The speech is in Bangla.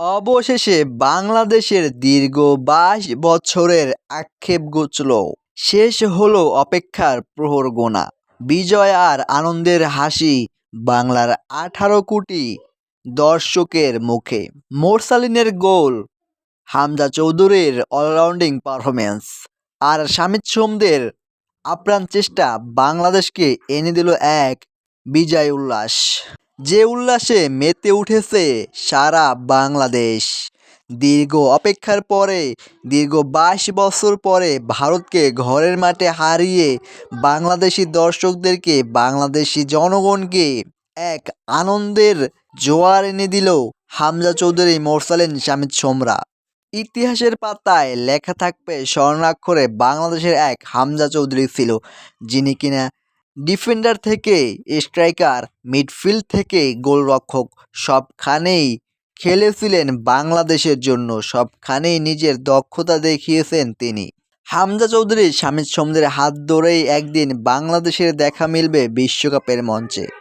অবশেষে বাংলাদেশের দীর্ঘ বাইশ বছরের আক্ষেপ ঘুচল। শেষ হলো অপেক্ষার প্রহর গোনা। বিজয় আর আনন্দের হাসি বাংলার আঠারো কোটি দর্শকের মুখে। মোরসালিনের গোল, হামজা চৌধুরীর অলরাউন্ডিং পারফরমেন্স আর শামিদ সোমদের আপ্রাণ চেষ্টা বাংলাদেশকে এনে দিল এক বিজয় উল্লাস। যে উল্লাসে মেতে উঠেছে সারা বাংলাদেশ। দীর্ঘ অপেক্ষার পরে, দীর্ঘ বাইশ বছর পরে ভারতকে ঘরের মাঠে হারিয়ে বাংলাদেশি দর্শকদেরকে, বাংলাদেশি জনগণকে এক আনন্দের জোয়ার এনে দিল হামজা চৌধুরী মোরসালেন শামিদ সোমরা। ইতিহাসের পাতায় লেখা থাকবে স্বর্ণাক্ষরে বাংলাদেশের এক হামজা চৌধুরী ছিল, যিনি কিনা ডিফেন্ডার থেকে স্ট্রাইকার, মিডফিল্ড থেকে গোলরক্ষক সবখানেই খেলেছিলেন বাংলাদেশের জন্য, সবখানেই নিজের দক্ষতা দেখিয়েছেন তিনি। হামজা চৌধুরী স্বামী সমুদ্রের হাত ধরেই একদিন বাংলাদেশের দেখা মিলবে বিশ্বকাপের মঞ্চে।